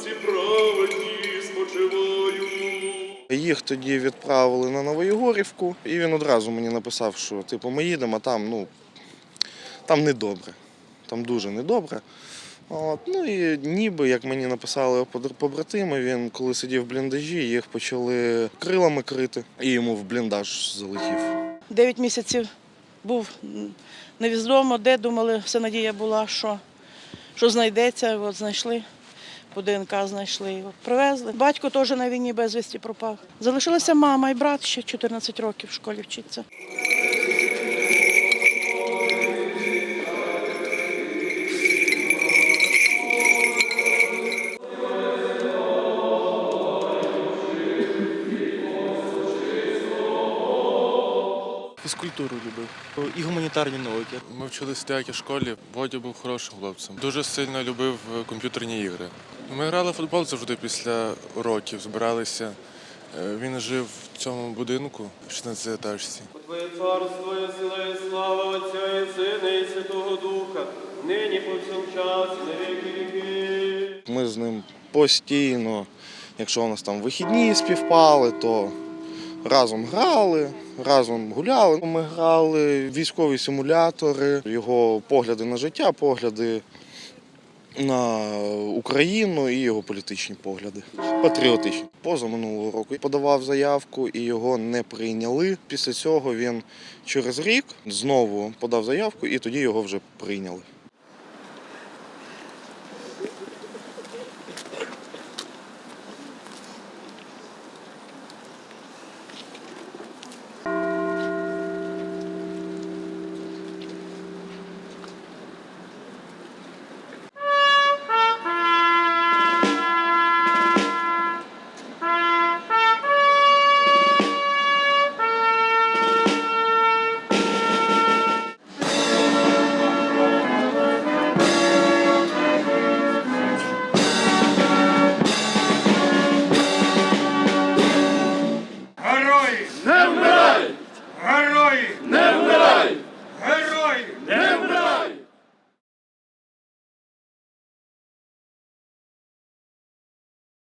всі праведні спочивають. Їх тоді відправили на Новоєгорівку, і він одразу мені написав, що типу ми їдемо, а там ну там недобре. Там дуже недобре. От, ну і ніби, як мені написали побратими, він коли сидів в бліндажі, їх почали крилами крити, і йому в бліндаж залетів. Дев'ять місяців був невідомо, де думали, все надія була, що, що знайдеться. От знайшли, по ДНК знайшли. Привезли. Батько теж на війні безвісті пропав. Залишилася мама і брат ще 14 років в школі вчиться. Фізкультуру любив і гуманітарні науки. Ми вчилися в деякій школі. Бодя був хорошим хлопцем. Дуже сильно любив е, комп'ютерні ігри. Ми грали в футбол завжди після уроків, збиралися. Е, Він жив в цьому будинку, 16 етажці. Твоє царство є сила і слава Отця і Сина і Святого Духа, нині повсякчас і на віки віки. Ми з ним постійно, якщо у нас там вихідні співпали, то разом грали, разом гуляли. Ми грали військові симулятори, його погляди на життя, погляди на Україну і його політичні погляди. Патріотичні. Поза минулого року подавав заявку і його не прийняли. Після цього він через рік знову подав заявку і тоді його вже прийняли.